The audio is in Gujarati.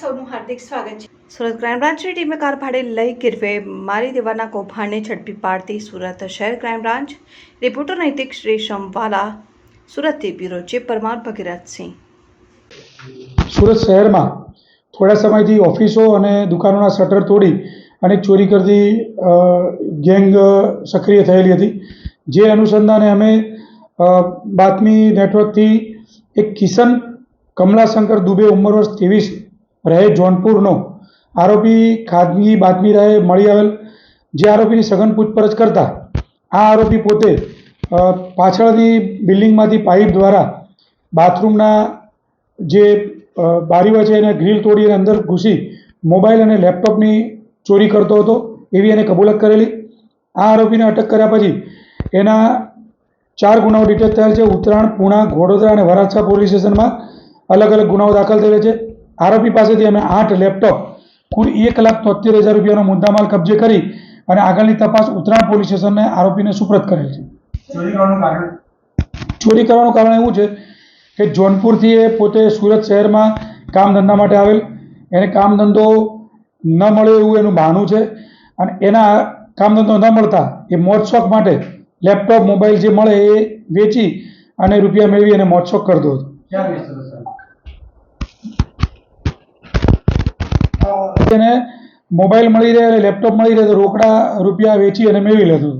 સૌનું હાર્દિક સ્વાગત છે. સુરત ક્રાઇમ બ્રાન્ચની ટીમે કાર ભાડે લઈ ગીરવે મારી દેવાના કૌભાંડને ઝડપી પાડતી સુરત શહેર ક્રાઇમ બ્રાન્ચ રિપોર્ટર નૈતિક શ્રી શમવાલા સુરતથી બ્યુરો ચીફ પરમાર ભગીરથસિંહ. સુરત શહેરમાં થોડા સમયથી ઓફિસો અને દુકાનોના શટર તોડી અને ચોરી કરતી ગેંગ સક્રિય થયેલી હતી. જે અનુસંધાને અમે બાતમી નેટવર્કથી એક કિશન કમલાશંકર દુબે ઉંમર વર્ષ ત્રેવીસ રહે જોનપુરનો. આરોપી ખાનગી બાતમી રહે મળી આવેલ જે આરોપીની સઘન પૂછપરછ કરતા આ આરોપી પોતે પાછળની બિલ્ડિંગમાંથી પાઇપ દ્વારા બાથરૂમના જે બારીઓ છે એને ગ્રીલ તોડી અને અંદર ઘૂસી મોબાઈલ અને લેપટોપની ચોરી કરતો હતો એવી એને કબૂલત કરેલી. આ આરોપીને અટક કર્યા પછી એના ચાર ગુનાઓ ડિટેક્ટ થયેલ છે. ઉત્તરાયણ, પૂણા ઘોડોદરા અને વરાછા પોલીસ સ્ટેશનમાં અલગ અલગ ગુનાઓ દાખલ થયેલા છે. આરોપી પાસેથી અમે આઠ લેપટોપ કુલ એક લાખ તોતેર હજાર રૂપિયાનો મુદ્દામાલ કબજે કરી અને આગળની તપાસ ઉત્તરાયણ પોલીસ સ્ટેશનને આરોપીને સુપ્રત કરેલ છે. ચોરી કરવાનું કારણ? એવું છે કે જોનપુરથી એ પોતે સુરત શહેરમાં કામ ધંધા માટે આવેલ. એને કામ ધંધો ન મળે એવું એનું બહાનું છે અને એના કામ ધંધો ન મળતા એ મોજશોખ માટે લેપટોપ મોબાઈલ જે મળે એ વેચી અને રૂપિયા મેળવી અને મોજશોખ કરતો હતો. એને મોબાઈલ મળી રહે અને લેપટોપ મળી રહે તો રોકડા રૂપિયા વેચી અને મેળવી લેતું